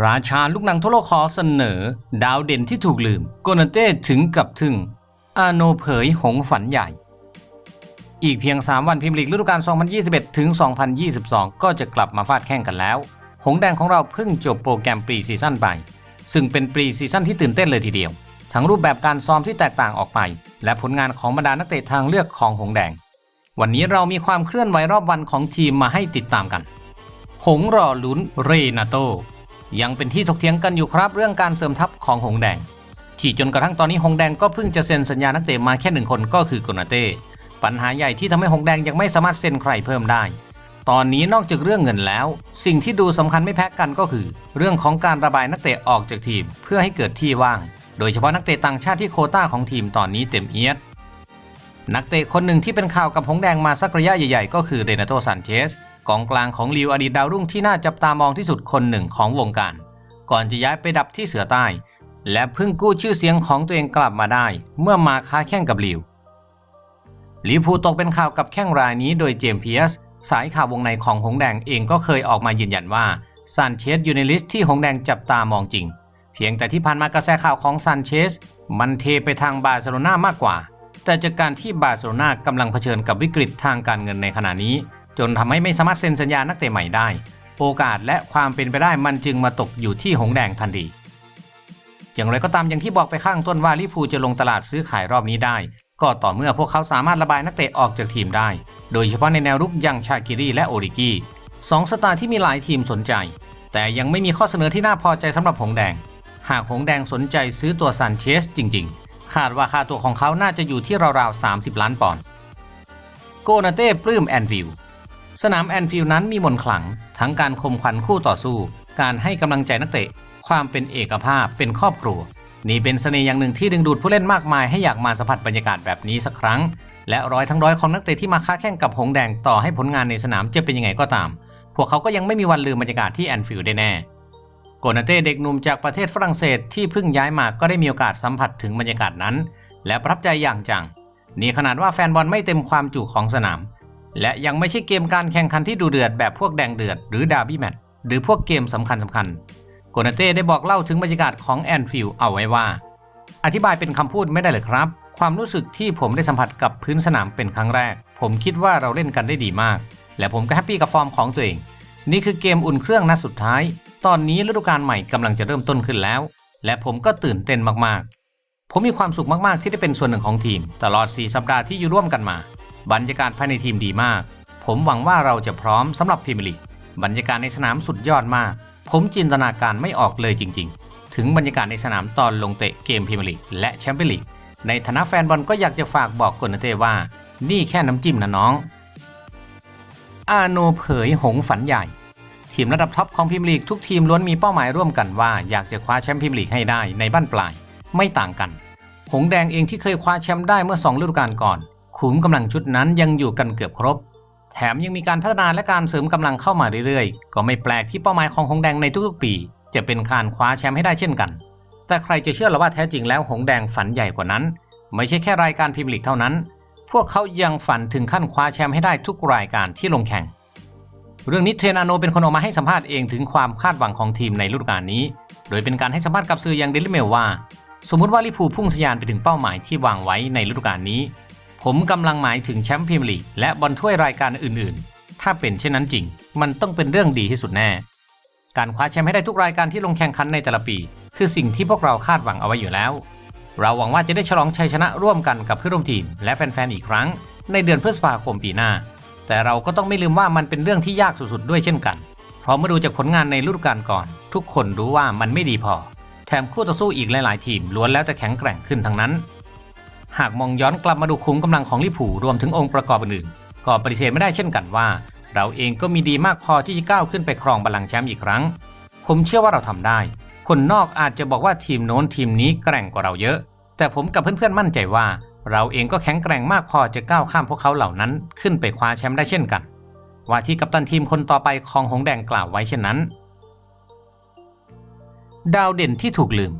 ราชาลูกหนังทั่วโลกขอเสนอ ดาวเด่นที่ถูกลืม โกนาเต้ถึงกับทึ่ง อาโนเผยหงฝันใหญ่ อีกเพียง 3 วันพิมพ์ลีกฤดูกาล 2021 ถึง 2022 ก็จะกลับมาฟาดแข่งกันแล้ว หงแดงของเราเพิ่งจบโปรแกรมปรีซีซั่นไป ซึ่งเป็นปรีซีซั่นที่ตื่นเต้นเลยทีเดียว ทั้งรูปแบบการซ้อมที่แตกต่างออกไป และผลงานของบรรดานักเตะทางเลือกของหงแดง วันนี้เรามีความเคลื่อนไหวรอบวันของทีมมาให้ติดตามกัน หงรอลุ้นเรนาโต ยังเป็นที่ถกเถียงกันอยู่ครับเรื่องการเสริมทัพของหงแดง ที่จนกระทั่งตอนนี้หงแดงก็เพิ่งจะเซ็นสัญญานักเตะมาแค่หนึ่งคนก็คือโกนาเต้ปัญหาใหญ่ที่ทำให้หงแดงยังไม่สามารถเซ็นใครเพิ่มได้ ตอนนี้นอกจากเรื่องเงินแล้ว สิ่งที่ดูสำคัญไม่แพ้กันก็คือ เรื่องของการระบายนักเตะออกจากทีม เพื่อให้เกิดที่ว่าง โดยเฉพาะนักเตะต่างชาติที่โคต้าของทีมตอนนี้เต็มเอียดนักเตะคนหนึ่งที่เป็นข่าวกับหงแดงมาสักระยะใหญ่ๆ ก็คือเรนาโตซานเชส กองกลางของลิวอดีตดาวรุ่งที่น่าจับตามองที่สุดคนหนึ่งของวงการ ก่อนจะย้ายไปดับที่เสือใต้ และเพิ่งกู้ชื่อเสียงของตัวเองกลับมาได้ เมื่อมาค้าแข่งกับลิวลิวอร์พูลตกเป็นข่าวกับแข้งรายนี้โดยเจมส์เพียสสายข่าววงในของหงแดงเองก็เคยออกมายืนยันว่าซานเชสอยู่ในลิสต์ที่หงแดงจับตามองจริง เพียงแต่ที่ผ่านมากระแสข่าวของซานเชสมันเทไปทางบาร์เซโลนามากกว่า แต่จากการที่บาร์เซโลนากำลังเผชิญกับวิกฤตทางการเงินในขณะนี้ จนทำให้ไม่สามารถเซ็นสัญญานักเตะใหม่ได้ โอกาสและความเป็นไปได้มันจึงมาตกอยู่ที่หงแดงทันทีอย่างไรก็ตามอย่างที่บอกไปข้างต้นว่าลิพูจะลงตลาดซื้อขายรอบนี้ได้ ก็ต่อเมื่อพวกเขาสามารถระบายนักเตะออกจากทีมได้ โดยเฉพาะในแนวรุกอย่างชากิรีและโอริกีสองสตาร์ที่มีหลายทีมสนใจ แต่ยังไม่มีข้อเสนอที่น่าพอใจสำหรับหงแดง หากหงแดงสนใจซื้อตัวซานเชสจริง ๆ คาดว่าค่าตัวของเขาน่าจะอยู่ที่ราวๆ30 ล้านปอนด์โกนาเต้ปลื้มแอนฟิลด์ สนามแอนฟิลด์นั้นมีมนขลัง ทั้งการคมขวัญคู่ต่อสู้ การให้กำลังใจนักเตะ ความเป็นเอกภาพเป็นครอบครัว นี่เป็นเสน่ห์อย่างหนึ่งที่ดึงดูดผู้เล่นมากมายให้อยากมาสัมผัสบรรยากาศแบบนี้สักครั้ง และร้อยทั้งร้อยของนักเตะที่มาค้าแข่งกับหงแดงต่อให้ผลงานในสนามจะเป็นยังไงก็ตาม พวกเขาก็ยังไม่มีวันลืมบรรยากาศที่แอนฟิลด์ได้แน่โกนาเต้เด็กหนุ่มจากประเทศฝรั่งเศสที่เพิ่งย้ายมาก็ได้มีโอกาสสัมผัสถึงบรรยากาศนั้น และประทับใจอย่างจัง นี่ขนาดว่าแฟนบอลไม่เต็มความจุของสนาม และยังไม่ใช่เกมการแข่งขันที่ดูเดือดแบบพวกแดงเดือดหรือดาร์บี้แมตช์หรือพวกเกมสำคัญสำคัญโกนาเต้ได้บอกเล่าถึงบรรยากาศของแอนฟิลเอาไว้ว่า อธิบายเป็นคำพูดไม่ได้เลยครับ ความรู้สึกที่ผมได้สัมผัสกับพื้นสนามเป็นครั้งแรก ผมคิดว่าเราเล่นกันได้ดีมาก และผมก็แฮปปี้กับฟอร์มของตัวเอง นี่คือเกมอุ่นเครื่องนัดสุดท้าย ตอนนี้ฤดูกาลใหม่กำลังจะเริ่มต้นขึ้นแล้ว และผมก็ตื่นเต้นมากๆ ผมมีความสุขมากๆ ที่ได้เป็นส่วนหนึ่งของทีม ตลอด 4 สัปดาห์ที่อยู่ร่วมกันมา บรรยากาศภายในทีมดีมาก ผมหวังว่าเราจะพร้อมสำหรับพรีเมียร์ลีกบรรยากาศในสนามสุดยอดมาก ผมจินตนาการไม่ออกเลยจริง ๆ ถึงบรรยากาศในสนามตอนลงเตะเกมพรีเมียร์ลีกและแชมเปี้ยนลีกในฐานะแฟนบอลก็อยากจะฝากบอกกนเต้ว่า นี่แค่น้ำจิ้มนะน้อง อาโนเผยหงฝันใหญ่ ทีมระดับท็อปของพรีเมียร์ลีกทุกทีมล้วนมีเป้าหมายร่วมกันว่าอยากจะคว้าแชมป์พรีเมียร์ลีกให้ได้ในบ้านปลาย ไม่ต่างกัน หงแดงเองที่เคยคว้าแชมป์ได้เมื่อ 2 ฤดูกาลก่อน ขุมกำลังชุดนั้นยังอยู่กันเกือบครบ แถมยังมีการพัฒนาและการเสริมกำลังเข้ามาเรื่อยๆ ก็ไม่แปลกที่เป้าหมายของหงแดงในทุกๆปี จะเป็นการคว้าแชมป์ให้ได้เช่นกัน แต่ใครจะเชื่อหรือว่าแท้จริงแล้วหงแดงฝันใหญ่กว่านั้น ไม่ใช่แค่รายการพรีเมียร์ลีกเท่านั้น พวกเขายังฝันถึงขั้นคว้าแชมป์ให้ได้ทุกรายการที่ลงแข่ง เรื่องนี้เทรนอาโนเป็นคนออกมาให้สัมภาษณ์เองถึงความคาดหวังของทีมในฤดูกาลนี้ โดยเป็นการให้สัมภาษณ์กับสื่ออย่างเดลิเมลว่า สมมุติว่าลิพูพุ่งทะยานไปถึงเป้าหมายที่วางไว้ในฤดูกาลนี้ ผมกำลังหมายถึงแชมป์พรีเมียร์ลีกและบอลถ้วยรายการอื่นๆ ถ้าเป็นเช่นนั้นจริง มันต้องเป็นเรื่องดีที่สุดแน่ การคว้าแชมป์ให้ได้ทุกรายการที่ลงแข่งขันในแต่ละปี คือสิ่งที่พวกเราคาดหวังเอาไว้อยู่แล้ว เราหวังว่าจะได้ฉลองชัยชนะร่วมกันกับเพื่อนร่วมทีม และแฟนๆอีกครั้ง ในเดือนพฤษภาคมปีหน้า แต่เราก็ต้องไม่ลืมว่ามันเป็นเรื่องที่ยากสุดๆด้วยเช่นกัน เพราะเมื่อดูจากผลงานในฤดูกาลก่อน ทุกคนรู้ว่ามันไม่ดีพอ แถมคู่ต่อสู้อีกหลายๆ ทีมล้วนแล้วแต่แข็งแกร่งขึ้นทั้งนั้น หากมองย้อนกลับมาดูคุ้มกำลังของลิเวอร์พูรวมถึงองค์ประกอบอื่นๆก็ปฏิเสธไม่ได้เช่นกันว่า เราเองก็มีดีมากพอที่จะก้าวขึ้นไปครองบัลลังก์แชมป์อีกครั้ง ผมเชื่อว่าเราทำได้ คนนอกอาจจะบอกว่าทีมโน้นทีมนี้แกร่งกว่าเราเยอะ แต่ผมกับเพื่อนๆมั่นใจว่า เราเองก็แข็งแกร่งมากพอจะก้าวข้ามพวกเขาเหล่านั้นขึ้นไปคว้าแชมป์ได้เช่นกัน ว่าที่กัปตันทีมคนต่อไปของหงแดงกล่าวไว้เช่นนั้น ดาวเด่นที่ถูกลืม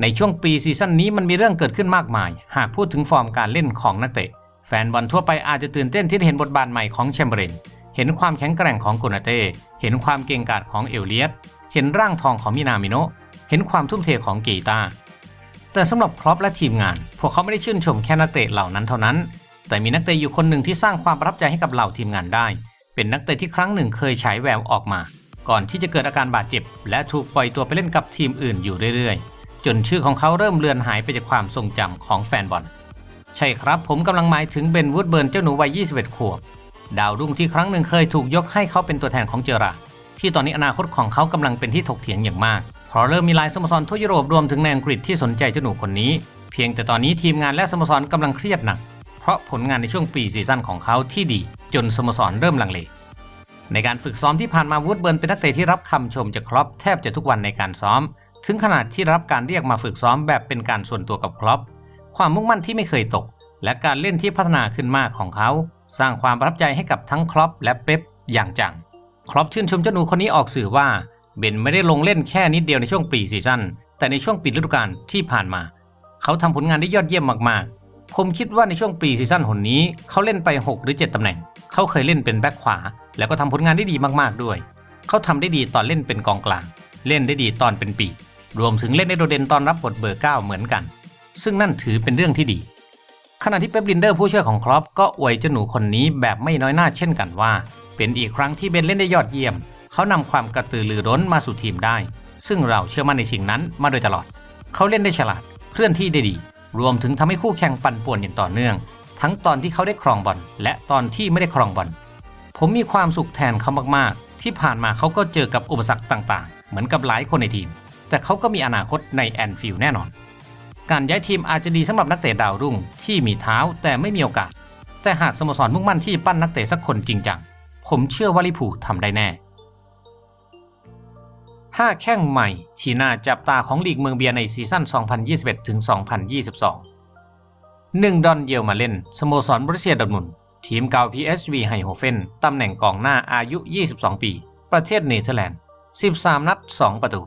ในช่วงปีซีซั่นนี้มันมีเรื่องเกิดขึ้นมากมาย หากพูดถึงฟอร์มการเล่นของนักเตะ แฟนบอลทั่วไปอาจจะตื่นเต้นที่ได้เห็นบทบาทใหม่ของแชมเบอร์เลนเห็นความแข็งแกร่งของโกนาเต้ เห็นความเก่งกาจของเอลเลียตเห็นร่างทองของมินามิโนเห็นความทุ่มเทของกีตาแต่สำหรับพร็อพและทีมงาน พวกเขาไม่ได้ชื่นชมแค่นักเตะเหล่านั้นเท่านั้น แต่มีนักเตะอยู่คนหนึ่งที่สร้างความประทับใจให้กับเหล่าทีมงานได้ เป็นนักเตะที่ครั้งหนึ่งเคยฉายแววออกมา ก่อนที่จะเกิดอาการบาดเจ็บ และถูกปล่อยตัวไปเล่นกับทีมอื่นอยู่เรื่อยๆ จนชื่อของเขาเริ่มเลือนหายไปจากความทรงจำของแฟนบอล ใช่ครับผมกำลังหมายถึงเบนวูดเบิร์นเจ้าหนูวัย 21 ขวบ ดาวรุ่งที่ครั้งหนึ่งเคยถูกยกให้เขาเป็นตัวแทนของเจอราที่ตอนนี้อนาคตของเขากำลังเป็นที่ถกเถียงอย่างมาก เพราะเริ่มมีหลายสโมสรทั่วยุโรปรวมถึงในอังกฤษที่สนใจเจ้าหนูคนนี้ เพียงแต่ตอนนี้ทีมงานและสโมสรกำลังเครียดหนัก เพราะผลงานในช่วงปีซีซั่นของเขาที่ดี จนสโมสรเริ่มลังเลในการฝึกซ้อมที่ผ่านมาวูดเบิร์นเป็นนักเตะที่รับคำชมจากครอปแทบจะทุกวันในการซ้อม ถึงขนาดที่รับการเรียกมาฝึกซ้อมแบบเป็นการส่วนตัวกับครอปความมุ่งมั่นที่ไม่เคยตก และการเล่นที่พัฒนาขึ้นมากของเขา สร้างความประทับใจให้กับทั้งครอปและเป๊ปอย่างจังครอปชื่นชมเจ้าหนูคนนี้ออกสื่อว่าเบนไม่ได้ลงเล่นแค่นิดเดียวในช่วงปีซีซั่นแต่ในช่วงปิดฤดูกาลที่ผ่านมา เขาทำผลงานได้ยอดเยี่ยมมากๆ ผมคิดว่าในช่วงปีซีซั่นหนนี้ เขาเล่นไป 6 หรือ 7ตำแหน่ง เขาเคยเล่นเป็นแบ็คขวา แล้วก็ทำผลงานได้ดีมากๆด้วย เขาทำได้ดีตอนเล่นเป็นกองกลาง เล่นได้ดีตอนเป็นปีกรวมถึงเล่นได้โดดเด่นตอนรับบทเบอร์ 9 เหมือนกัน ซึ่งนั่นถือเป็นเรื่องที่ดี ขณะที่เป๊ปลินเดอร์ผู้ช่วยของครอปก็อวยเจ้าหนูคนนี้แบบไม่น้อยหน้าเช่นกันว่า เป็นอีกครั้งที่เบนเล่นได้ยอดเยี่ยม เขานำความกระตือรือร้นมาสู่ทีมได้ ซึ่งเราเชื่อมั่นในสิ่งนั้นมาโดยตลอด เขาเล่นได้ฉลาด เคลื่อนที่ได้ดี รวมถึงทำให้คู่แข่งปั่นป่วนอย่างต่อเนื่อง ทั้งตอนที่เขาได้ครองบอลและตอนที่ไม่ได้ครองบอลผมมีความสุขแทนเขามากๆ ที่ผ่านมาเขาก็เจอกับอุปสรรคต่าง เหมือนกับหลายคนในทีม แต่เขาก็มีอนาคตในแอนฟิลด์แน่นอน การย้ายทีมอาจจะดีสำหรับนักเตะดาวรุ่งที่มีเท้าแต่ไม่มีโอกาส แต่หากสโมสรมุ่งมั่นที่จะปั้นนักเตะสักคนจริงจังผมเชื่อว่าลิเวอร์พูลทำได้แน่5แข้งใหม่ที่น่าจับตาของลีกเมืองเบียในซีซั่น 2021 ถึง 2022 1 ดอนเยลมาเล่น สโมสรบรุเซียดอร์ทมุนทีมเก่า PSV ไฮโฮเฟน ตำแหน่งกองหน้าอายุ 22 ปี ประเทศเนเธอร์แลนด์ 13 นัด 2 ประตู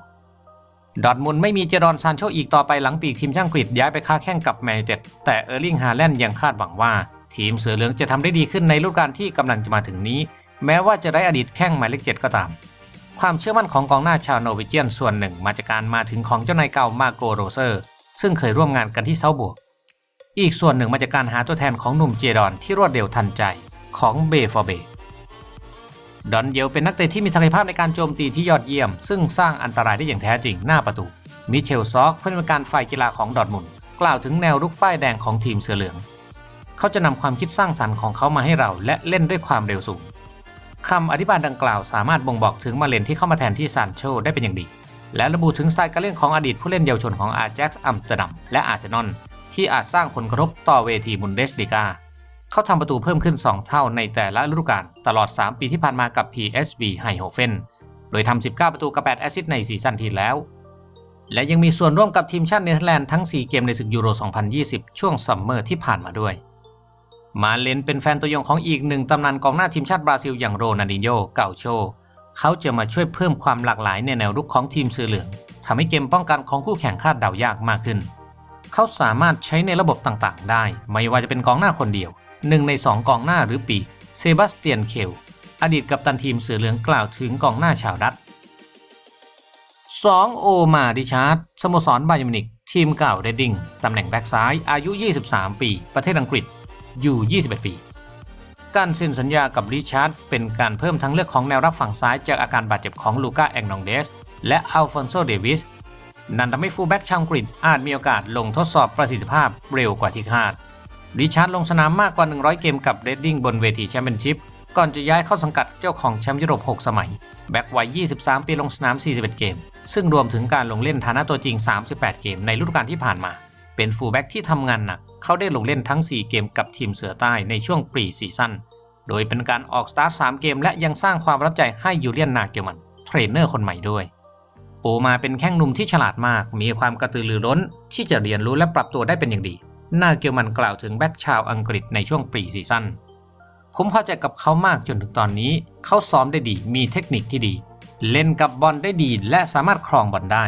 ดอทมุนไม่มีเจรอนซานโชอีกต่อไปหลังปีกทีมช่างกรีย้ายไปค้าแข่งกับแมนยูเต็ดแต่เออร์ลิงฮาแลนด์ยังคาดหวังว่า ทีมเสือเหลืองจะทำได้ดีขึ้นในฤดูกาลที่กำลังจะมาถึงนี้ แม้ว่าจะได้อดีตแข้งหมายเลขเจ็ดก็ตาม ความเชื่อมั่นของกองหน้าชาวโนวิเจียนส่วนหนึ่งมาจากการมาถึงของเจ้านายเก่ามาโกโรเซอร์ ซึ่งเคยร่วมงานกันที่เซาบวกอีกส่วนหนึ่งมาจากการหาตัวแทนของหนุ่มเจดอนที่รวดเร็วทันใจของเบฟอร์เบ ดอนเยลเป็นนักเตะที่มีศักยภาพในการโจมตีที่ยอดเยี่ยม ซึ่งสร้างอันตรายได้อย่างแท้จริงหน้าประตู มิเชลซอกผู้อำนวยการฝ่ายกีฬาของดอร์ทมุนกล่าวถึงแนวรุกป้ายแดงของทีมเสือเหลือง เขาจะนำความคิดสร้างสรรค์ของเขามาให้เราและเล่นด้วยความเร็วสูงคำอธิบายดังกล่าวสามารถบ่งบอกถึงมาเลนที่เข้ามาแทนที่ซานโชได้เป็นอย่างดี และระบุถึงสไตล์การเล่นของอดีตผู้เล่นเยาวชนของอาแจ็กซ์อัมสเตอร์ดัมและอาร์เซนอลที่อาจสร้างผลกระทบต่อเวทีบุนเดสลีกา เขาทำประตูเพิ่มขึ้น 2 เท่าในแต่ละฤดูกาลตลอด 3 ปีที่ผ่านมากับ PSV ไฮโฮเฟนโดยทำ 19 ประตูกับ 8 แอสซิสต์ในซีซั่นที่แล้ว และยังมีส่วนร่วมกับทีมชาติเนเธอร์แลนด์ทั้ง 4 เกมในศึกยูโร 2020 ช่วงซัมเมอร์ที่ผ่านมาด้วย มาเลนเป็นแฟนตัวยงของอีกหนึ่งตำนานกองหน้าทีมชาติบราซิลอย่างโรนัลดินโญเก่าโช เขาจะมาช่วยเพิ่มความหลากหลายในแนวรุกของทีมเสือเหลืองทำให้เกมป้องกันของคู่แข่งคาดเดายากมากขึ้น เขาสามารถใช้ในระบบต่างๆ ได้ ไม่ว่าจะเป็นกองหน้าคนเดียว หนึ่งในสองกองหน้าหรือปีกเซบาสเตียนเคลอดีตกัปตันทีมเสือเหลืองกล่าวถึงกองหน้าชาวดัต 2. โอมาดิชาร์ดสโมสรบาเยมินิก ทีมเก่าเรดดิงตำแหน่งแบ็กซ้ายอายุ 23 ปี ประเทศอังกฤษ อยู่ 21 ปี การเซ็นสัญญากับริชาร์ดเป็นการเพิ่มทางเลือกของแนวรับฝั่งซ้ายจากอาการบาดเจ็บของลูก้าแองนองเดส และอัลฟอนโซเดวิส นั่นทำให้ฟูลแบ็กชาวอังกฤษอาจมีโอกาสลงทดสอบประสิทธิภาพเร็วกว่าที่คาด ริชาร์ดลงสนามมากกว่า 100 เกมกับเรดดิ้งบนเวทีแชมเปี้ยนชิพ ก่อนจะย้ายเข้าสังกัดเจ้าของแชมป์ยุโรป 6 สมัย แบ็กวัย 23 ปีลงสนาม 41 เกม ซึ่งรวมถึงการลงเล่นฐานะตัวจริง 38 เกมในฤดูกาลที่ผ่านมา เป็นฟูลแบ็กที่ทำงานหนัก เขาได้ลงเล่นทั้ง 4 เกมกับทีมเสือใต้ในช่วงปรีซีซั่น โดยเป็นการออกสตาร์ท 3 เกม และยังสร้างความรับใจให้ยูเลียนนาเกลมันเทรนเนอร์คนใหม่ด้วยโอมาเป็นแข้งหนุ่มที่ฉลาดมาก มีความกระตือรือร้นที่จะเรียนรู้และปรับตัวได้เป็นอย่างดี นาเกลมันกล่าวถึงแบ็กชาวอังกฤษในช่วงปรีซีซั่น ผมพอใจกับเขามากจนถึงตอนนี้เขาซ้อมได้ดีมีเทคนิคที่ดี เล่นกับบอลได้ดีและสามารถครองบอลได้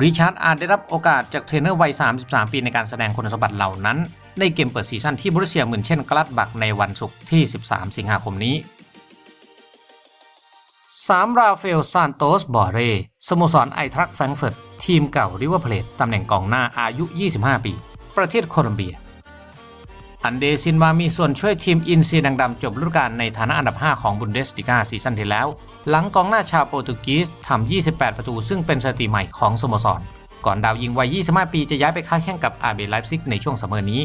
ริชาร์ดอาจได้รับโอกาสจากเทรนเนอร์วัย 33 ปีในการแสดงคุณสมบัติเหล่านั้น ในเกมเปิดซีซั่นที่บรุเซียเหมือนเช่นกลัดบักในวันศุกร์ที่ 13 สิงหาคมนี้ 3. ราฟาเอลซานโตสบอเรสโมสรไอทรักแฟรงเฟิร์ตทีมเก่าริเวอร์เพลตตำแหน่งกองหน้าอายุ 25 ปี ประเทศโคลอมเบีย อันเดซินวามีส่วนช่วยทีมอินซีดังดำจบฤดูกาลในฐานะอันดับ 5 ของบุนเดสติกาซีซั่นที่แล้ว หลังกองหน้าชาวโปรตุเกสทำ 28 ประตู ซึ่งเป็นสถิติใหม่ของสโมสร ก่อนดาวยิงวัย 25 ปีจะย้ายไปค้าแข่งกับอาร์เบไลฟ์ซิกในช่วงซัมเมอร์นี้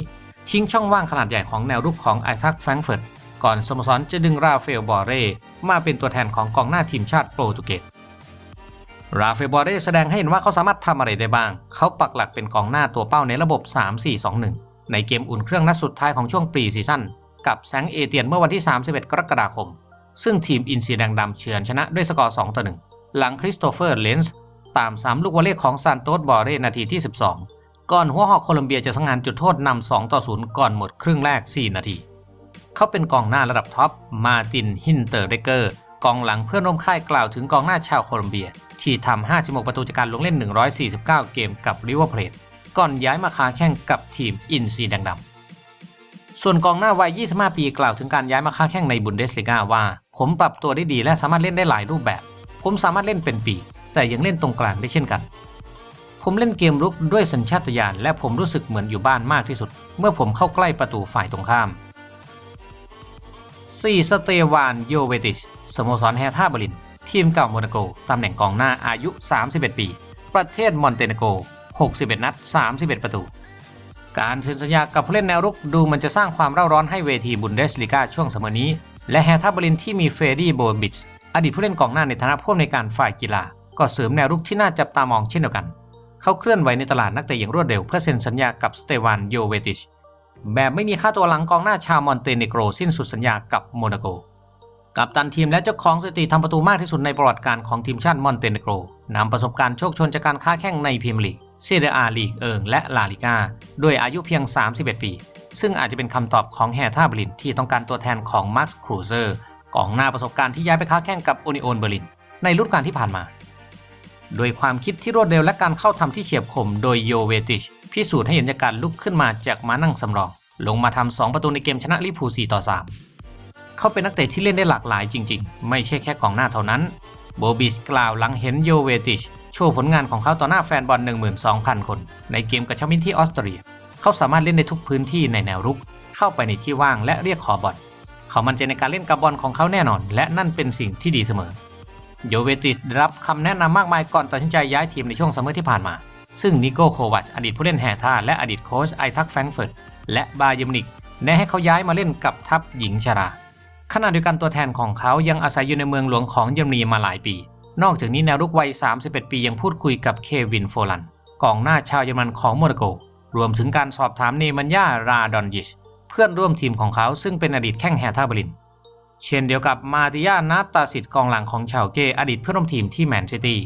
ทิ้งช่องว่างขนาดใหญ่ของแนวรุกของไอทักแฟรงเฟิร์ตก่อนสโมสรจะดึงราฟาเอลบอเร่มาเป็นตัวแทนของกองหน้าทีมชาติโปรตุเกส ราฟเอลบอเร่แสดงให้เห็นว่าเขาสามารถทำอะไรได้บ้าง เขาปักหลักเป็นกองหน้าตัวเป้าในระบบ 3-4-2-1 ในเกมอุ่นเครื่องนัดสุดท้ายของช่วงปรีซีซั่นกับแซงเอเตียนเมื่อวันที่ 31 กรกฎาคม ซึ่งทีมอินซีแดงดำเฉือนชนะด้วยสกอร์2-1หลังคริสโตเฟอร์ เลนส์ตาม3ลูกวอลเลย์ของซานโตสบอเร่นาทีที่ 12 ก่อนหัวหอกโคลอมเบียจะสังหารจุดโทษนำ2ต่อ 0 ก่อนหมดครึ่งแรก 4 นาที เขาเป็นกองหน้าระดับท็อปมาตินฮินเตอร์เดเกอร์ กองหลังเพื่อนร่วมค่ายกล่าวถึงกองหน้าชาวโคลอมเบีย ที่ทำ 56 ประตูจากการลงเล่น 149 เกมกับริเวอร์เพลก่อนย้ายมาค้าแข่งกับทีมอินซีแดงดำส่วนกองหน้าวัย 25 ปีกล่าวถึงการย้ายมาค้าแข่งในบุนเดสลีกาว่า ผมปรับตัวได้ดีและสามารถเล่นได้หลายรูปแบบ ผมสามารถเล่นเป็นปีกแต่ยังเล่นตรงกลางได้เช่นกัน ผมเล่นเกมรุกด้วยสัญชาตญาณและผมรู้สึกเหมือนอยู่บ้านมากที่สุด เมื่อผมเข้าใกล้ประตูฝ่ายตรงข้าม 4. สเตวานโยเวติชสโมสรแฮท่าบริน ทีมเก่าโมนาโก ตำแหน่งกองหน้าอายุ 31 ปี ประเทศมอนเตเนโก 61 นัด 31 ประตู การเซ็นสัญญากับผู้เล่นแนวรุกดูมันจะสร้างความเร่าร้อนให้เวทีบุนเดสลีกาช่วงเสมอนี้ และแฮท่าบรินที่มีเฟรดี้โบบิชอดีตผู้เล่นกองหน้าในฐานะผู้อำนวยการฝ่ายกีฬา ก็เสริมแนวรุกที่น่าจับตามองเช่นเดียวกัน เขาเคลื่อนไหวในตลาดนักเตะอย่างรวดเร็วเพื่อเซ็นสัญญากับสเตวานโยเวติช แบบไม่มีค่าตัวหลังกองหน้าชาวมอนเตเนโกรสิ้นสุดสัญญากับโมนาโก กับตันทีมและเจ้าของสถิติทำประตูมากที่สุดในประวัติการของทีมชาติมอนเตเนโกรนำประสบการณ์โชคชนจากการค้าแข่งในพรีเมียร์ลีกเซเดอาลีกเอิงและลาลิกาด้วยอายุเพียง 31 ปี ซึ่งอาจจะเป็นคำตอบของแฮท่าบรินที่ต้องการตัวแทนของมาร์คครูเซอร์กองหน้าประสบการณ์ที่ย้ายไปค้าแข่งกับโอนิโอนเบอร์ลินในฤดูกาลที่ผ่านมา โดยความคิดที่รวดเร็วและการเข้าทำที่เฉียบคมโดยโยเวติช พิสูจน์ให้เห็นจากการลุกขึ้นมาจากม้านั่งสำรอง ลงมาทำ2ประตูในเกมชนะลิเวอร์พูล4ต่อ 3 เขาเป็นนักเตะที่เล่นได้หลากหลายจริง ๆ ไม่ใช่แค่กองหน้าเท่านั้น โบบิสกล่าวหลังเห็นโยเวติช โชว์ผลงานของเขาต่อหน้าแฟนบอล 12,000 คน ในเกมกระชับมิตรที่ออสเตรีย เขาสามารถเล่นในทุกพื้นที่ในแนวรุก เข้าไปในที่ว่างและเรียกขอบอลเขามั่นใจในการเล่นกับบอลของเขาแน่นอน และนั่นเป็นสิ่งที่ดีเสมอ โยเวติชได้รับคำแนะนำมากมายก่อนตัดสินใจย้ายทีมในช่วงซัมเมอร์ที่ผ่านมา ซึ่งนิโก้โควัชอดีตผู้เล่นแฮท่าและอดีตโค้ชไอทักแฟรงเฟิร์ตและบาเยมิวนิกแนะให้เขาย้ายมาเล่นกับทัพหญิงชราขณะเดียวกันตัวแทนของเขายังอาศัยอยู่ในเมืองหลวงของเยอรมนีมาหลายปี นอกจากนี้แนวรุกวัย 31 ปียังพูดคุยกับเควินโฟลันกองหน้าชาวเยอรมันของโมนาโก รวมถึงการสอบถามเนมันยาราดอนยิช เพื่อนร่วมทีมของเขาซึ่งเป็นอดีตแข้งแฮท่าบริน เช่นเดียวกับมาติยานาตาสิทธิ์กองหลังของชาวเกอดีตเพื่อนร่วมทีมที่แมนซิตี้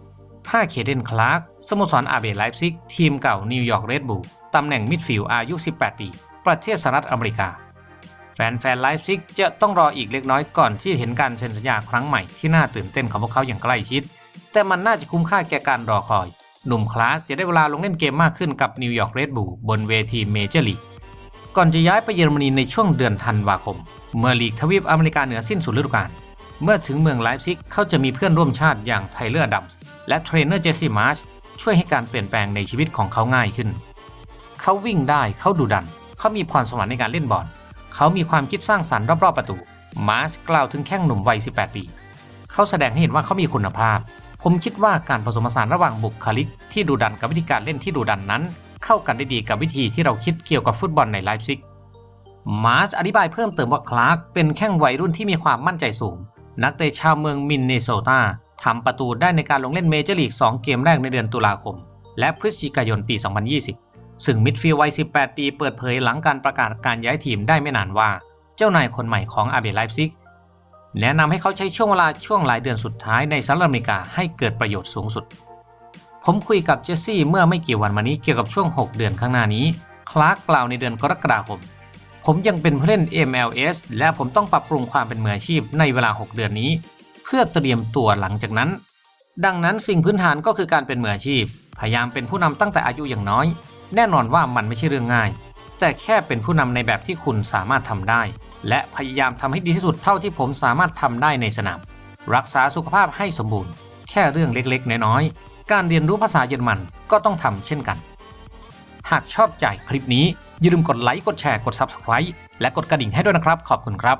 5เคเดนคลาร์กสโมสรอาเบไลฟ์ซิก ทีมเก่านิวยอร์กเรดบูลตำแหน่งมิดฟิลด์อายุ 18 ปี ประเทศสหรัฐอเมริกา แฟนๆไลฟ์ซิกจะต้องรออีกเล็กน้อยก่อนที่จะเห็นการเซ็นสัญญาครั้งใหม่ที่น่าตื่นเต้นของพวกเขาอย่างใกล้ชิด แต่มันน่าจะคุ้มค่าแก่การรอคอย หนุ่มคลาร์กจะได้เวลาลงเล่นเกมมากขึ้นกับนิวยอร์กเรดบูลบนเวทีเมเจอร์ลีก ก่อนจะย้ายไปเยอรมนีในช่วงเดือนธันวาคม เมื่อลีกทวีปอเมริกาเหนือสิ้นสุดฤดูกาลเมื่อถึงเมืองไลฟ์ซิกเขาจะมีเพื่อนร่วมชาติอย่างไทเลอร์ดัมส์และเทรนเนอร์เจสซี่มาร์ชช่วยให้การเปลี่ยนแปลงในชีวิตของเขาง่ายขึ้น เขาวิ่งได้เขาดุดัน เขามีพรสวรรค์ในการเล่นบอลเขามีความคิดสร้างสรรค์รอบๆประตูมาร์ชกล่าวถึงแข้งหนุ่มวัย 18 ปี เขาแสดงให้เห็นว่าเขามีคุณภาพ ผมคิดว่าการผสมผสานระหว่างบุคลิกที่ดุดันกับวิธีการเล่นที่ดุดันนั้น เข้ากันได้ดีกับวิธีที่เราคิดเกี่ยวกับฟุตบอลในไลฟ์ซิก มาร์ชอธิบายเพิ่มเติมว่าคลาร์กเป็นแข้งวัยรุ่นที่มีความมั่นใจสูง นักเตะชาวเมืองมินเนโซตาทำประตูได้ในการลงเล่นเมเจอร์ลีก 2 เกมแรกในเดือนตุลาคม และพฤศจิกายนปี 2020 ซึ่งมิดฟิลด์วัย 18 ปีเปิดเผยหลังการประกาศการย้ายทีมได้ไม่นานว่า เจ้านายคนใหม่ของอาเบไลฟ์ซิกแนะนำให้เขาใช้ช่วงเวลาช่วงหลายเดือนสุดท้ายในสหรัฐอเมริกาให้เกิดประโยชน์สูงสุด ผมคุยกับเจสซี่เมื่อไม่กี่วันมานี้เกี่ยวกับช่วง 6 เดือนข้างหน้านี้ คลาร์กกล่าวในเดือนกรกฎาคม ผมยังเป็นผู้เล่น MLS และผมต้องปรับปรุงความเป็นมืออาชีพในเวลา 6 เดือนนี้ เพื่อเตรียมตัวหลังจากนั้น ดังนั้นสิ่งพื้นฐานก็คือการเป็นมืออาชีพ พยายามเป็นผู้นำตั้งแต่อายุอย่างน้อย แน่นอนว่ามันไม่ใช่เรื่องง่าย แต่แค่เป็นผู้นำในแบบที่คุณสามารถทำได้ และพยายามทำให้ดีที่สุดเท่าที่ผมสามารถทำได้ในสนาม รักษาสุขภาพให้สมบูรณ์ แค่เรื่องเล็กๆ น้อยๆ การเรียนรู้ภาษาเยอรมันก็ต้องทำเช่นกัน หากชอบใจคลิปนี้อย่าลืมกดไลค์กดแชร์กด Subscribe และกดกระดิ่งให้ด้วยนะครับ ขอบคุณครับ